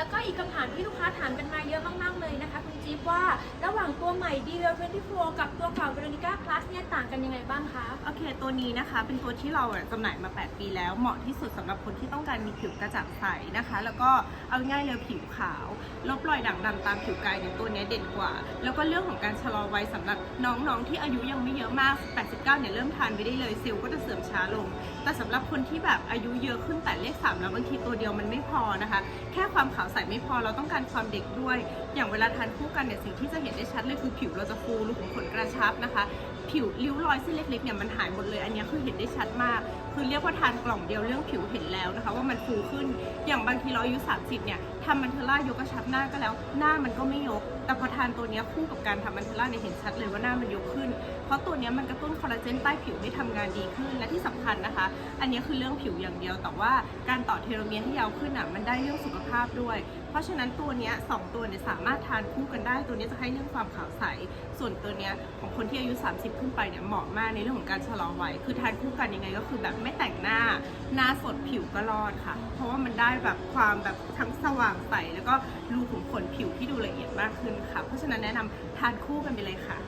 แล้วก็อีกคำถามที่ลูกค้าถามกันมาเยอะมากๆเลยนะคะคุณจิ๊บว่าระหว่างตัวใหม่ d w 24กับตัวเก่า Veronica Plus เนี่ยต่างกันยังไงบ้างคะ โอเค ตัวนี้นะคะ เป็นตัวที่เราจำหน่ายมา 8 ปีแล้ว เหมาะที่สุดสำหรับคนที่ต้องการมีผิวกระจ่างใสนะคะ แล้วก็เอาง่ายเลยผิวขาว ลบรอยด่างดำตามผิวกายเนี่ยตัวนี้เด่นกว่า แล้วก็เรื่องของการชะลอวัยสำหรับน้องๆที่อายุยังไม่เยอะมาก 89 เนี่ยเริ่มทานไปได้เลยเซลล์ก็จะเสื่อมช้าลง แต่สำหรับคนที่แบบอายุเยอะขึ้นแต่เลข3แล้วบางทีตัวเดียวมันไม่พอนะคะ แค่ความขาวใสไม่พอเราต้องการความเด็กด้วย อย่างเวลาทานคู่กันเนี่ยสิ่งที่จะเห็นได้ชัดเลยคือผิวเราจะฟูรูขุมขนกระชับนะคะ ผิวริ้วรอยเส้นเล็กๆเนี่ยมันหายหมดเลยอันนี้คือเห็นได้ชัดมาก คือเรียกว่าทานกล่องเดียวเรื่องผิวเห็นแล้วนะคะ ว่ามันฟูขึ้นอย่างบางทีเราอายุ30เนี่ยทำมันเทอร่ายกกระชับหน้าก็แล้วหน้ามันก็ไม่ยก แต่พอทานตัวนี้คู่กับการทำมันเทอร่าเนี่ยเห็นชัดเลยว่าหน้ามันยกขึ้น เพราะตัวนี้มันกระตุ้นคอลลาเจนใต้ผิวให้ทำงานดีขึ้นและที่สำคัญนะคะอันนี้คือเรื่องผิวอย่างเดียว แต่ว่าการต่อเทโลเมียร์ให้ยาวขึ้นอะมันได้เรื่องสุขภาพด้วย เพราะฉะนั้นตัวเนี้ยสองตัวเนี่ยสามารถทานคู่กันได้ ตัวนี้จะให้เรื่องความขาวใส ส่วนตัวเนี้ยของคนที่อายุ 30 ขึ้นไปเนี่ยเหมาะมากในเรื่องของการชะลอวัย คือทานคู่กันยังไงก็คือแบบไม่แต่งหน้า หน้าสดผิวก็รอดค่ะ เพราะว่ามันได้แบบความแบบทั้งสว่างใสแล้วก็รูขุมขนผิวที่ดูละเอียดมากขึ้นค่ะ เพราะฉะนั้นแนะนำทานคู่กันไปเลยค่ะ